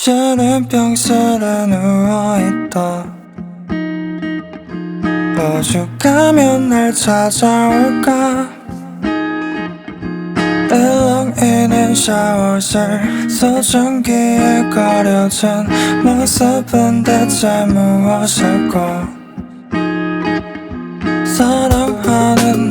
시는 병실에 누워있다. 오죽하면 날 찾아올까? 일렁이는 샤워실 소중기에 가려진 모습은 대체 무엇일까 사랑하는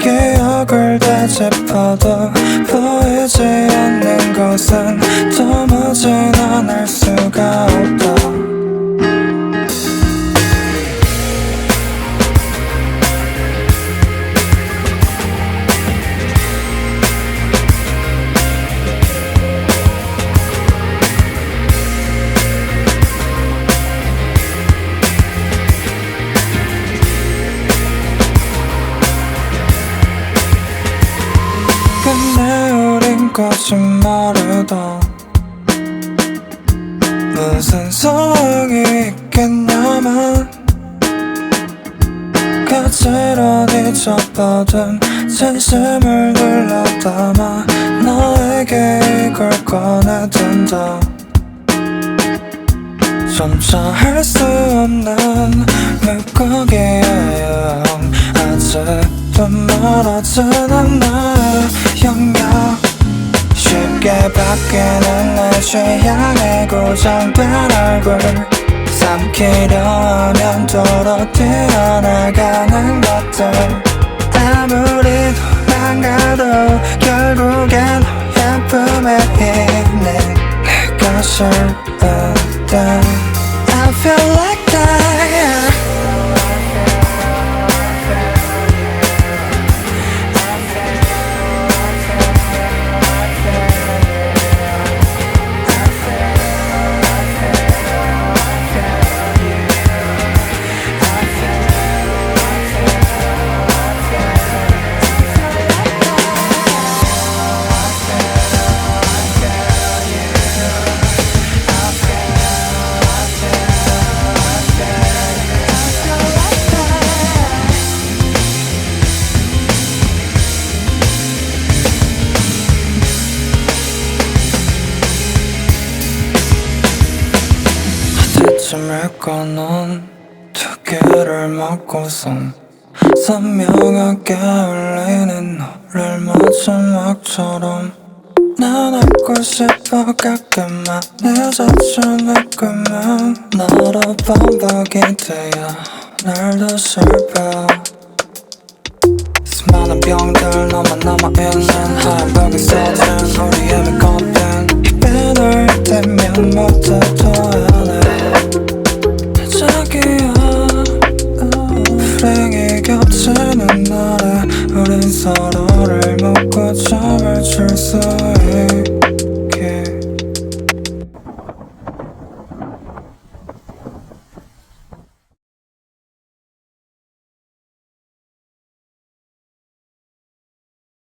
기억을 되짚어도 보이지 않는 곳은 도무지 난알 수가 없다 거짓말이다 무슨 소용이 있겠냐만. 가지런히 접어둔 진심을 눌러 담아 너에게 이걸 꺼내든다. 점차 할 수 없는 물고기의 여행 아직도 멀어지는 나의 영역 바뀌는 내 취향에 고정된 얼굴 삼키려 하면 도로 튀어나가는 것들. 아무리 도망가도 결국엔 예쁨에 힘내 내가 싫을 때 I feel like 어디쯤일까 넌두 개를 먹고선 선명하게 울리는 너를 마지막처럼 난 안고 싶어 가끔만 늦어지는 꿈은 너로 반복이 되어 날도 슬퍼. 수많은 병들 너만 남아있는 하얀 벽에 써진 우리의 불행이 겹치는 날에 우린 서로를 묻고 잠을 줄 수